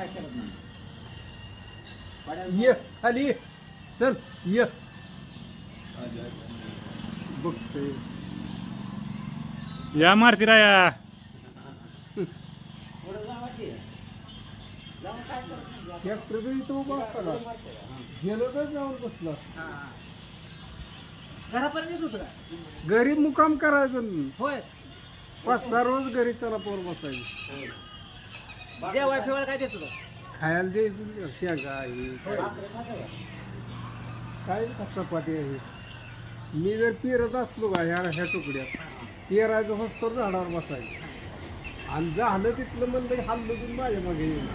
काय करत नाही. ये खाली. चल ये. बघतोय. या मारती राया. पुढे जावा की. जाऊन काय करत नाही. ट्रॅक्टर इथं उभा असताना. गेलो तर जाऊन बसला. घरापर्यंत येत होतं का? घरी मुकाम करायचं होय. पाच सहा रोज घरी त्याला पोर बसायचं जेवाय फिवाय काय देतो खायला दे शेंगा हे काय चपाती आहे. मी जर पेरत असलो का ह्या ह्या तुकड्यात पेरायचं होत तर झाडावर बसायचं. आणि झालं तिथलं म्हणलं की हल्लो की माझ्या मागे येईल.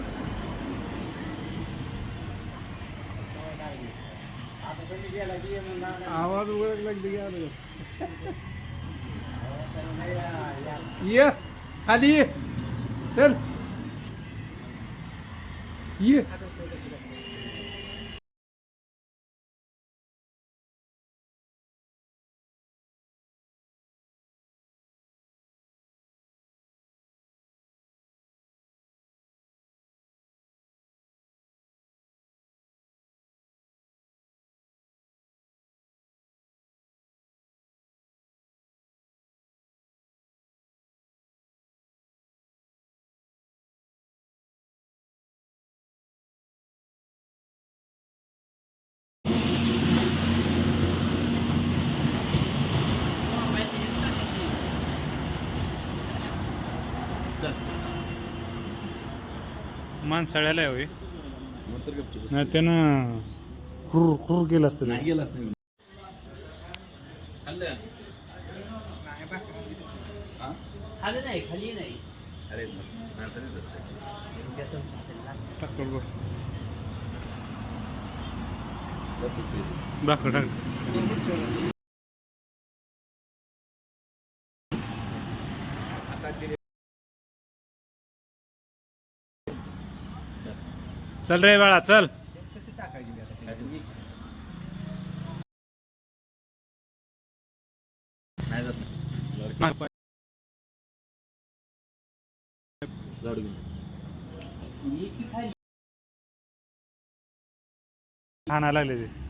आवाज ओळख लागली गेला ये खाली चल. ये माणसाळ्याला आहे होय नाही त्यानं खुर खुर केलं असतं ते. खाली नाही खाली नाही. टाक बरोबर भाकर टाक. चल रे बाळा चल. खाना लागले ते.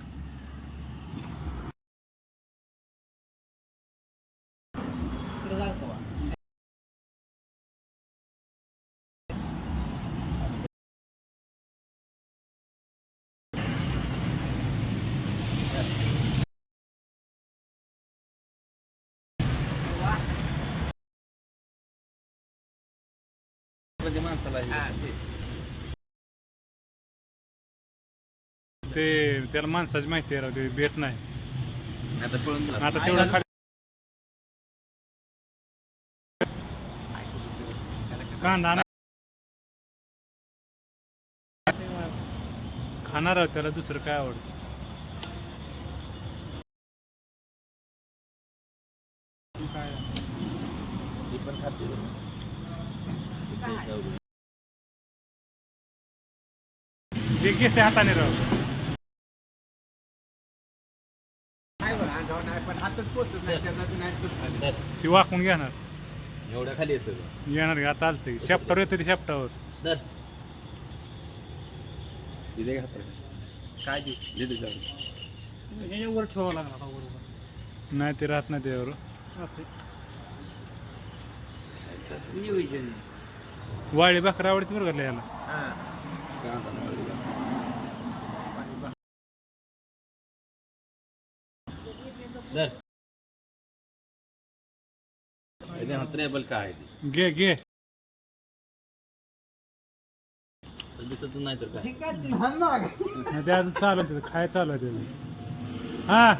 ते. त्याला माणसाची माहिती आहे राव ते भेट नाही. आता तेवढं खाली कांदा ना खाणार आहोत त्याला दुसरं काय आवडतं? काय जे पण हातच नाही त्याचा नाही ती वाकून घेणार? एवढ्या खाली येतं येणार का? आता आलते. शेपटावर येते ते शेपटावर दर दिले का काय दिले ठेवावं लागणार बरोबर नाही ते राहत नाही त्यावर नियोजन वाळी भाकर आवडते बरं का याला दर हत्रेबल काय आहे घे घे. ते दिसत नाही तर काय? नाही ते अजून चालू आहे त्याचं चालू आहे त्याचं हा.